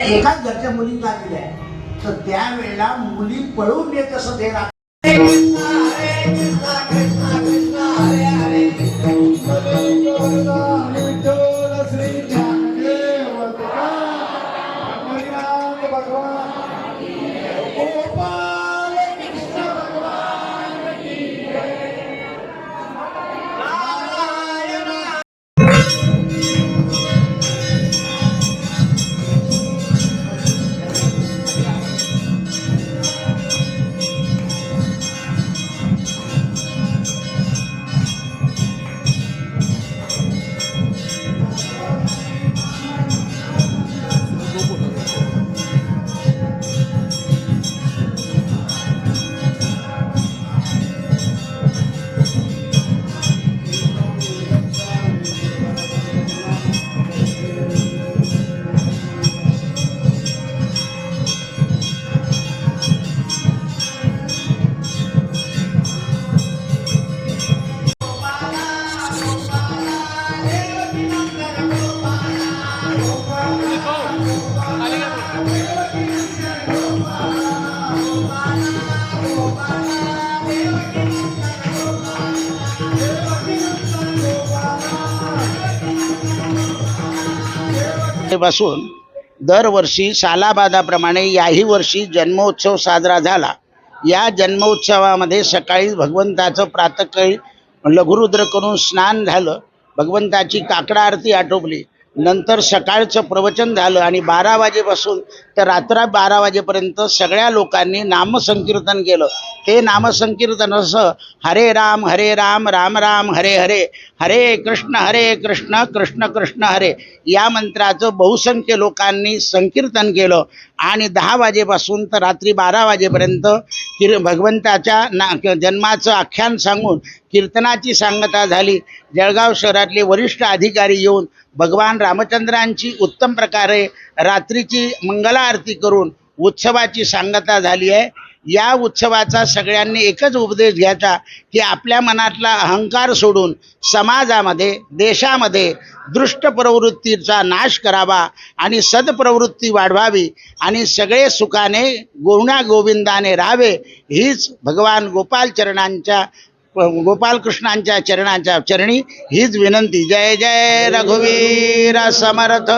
एकाच घरच्या मुलींना दिल्या तर त्यावेळेला मुली पळून येत असं ते रा- दरवर्षी सालाबादाप्रमाणे याही वर्षी जन्मोत्सव साजरा झाला. या जन्मोत्सवामध्ये सकाळी भगवंताचं प्रातःकाळी लघुरुद्र करून स्नान झालं. भगवंताची काकडा आरती आटोपली. नंतर सकाळचं प्रवचन झालं आणि बारा वाजेपासून तर रात्र बारा वाजेपर्यंत सगळ्या लोकांनी नामसंकीर्तन केलं. ते नामसंकीर्तन असं हरे राम हरे राम राम राम हरे हरे हरे कृष्ण हरे कृष्ण कृष्ण कृष्ण हरे या मंत्राचं बहुसंख्य लोकांनी संकीर्तन केलं. आणि दहा वाजेपासून तर रात्री बारा वाजेपर्यंत किर भगवंताच्या ना जन्माचं आख्यान सांगून कीर्तनाची सांगता झाली. जळगाव शहरातले वरिष्ठ अधिकारी येऊन भगवान रामचंद्रांची उत्तम प्रकारे रात्रीची मंगला आरती करून उत्सवाची सांगता झाली आहे. या उत्सवाचा सगळ्यांनी एकच उपदेश घ्यायचा की आपल्या मनातला अहंकार सोडून समाजामध्ये देशामध्ये दृष्ट प्रवृत्तीचा नाश करावा आणि सदप्रवृत्ती वाढवावी आणि सगळे सुखाने गोवण्या गोविंदाने राहावे हीच भगवान गोपाल चरणांच्या गोपालकृष्णांच्या चरणाच्या चरणी हीच विनंती. जय जय रघुवीर समर्थ.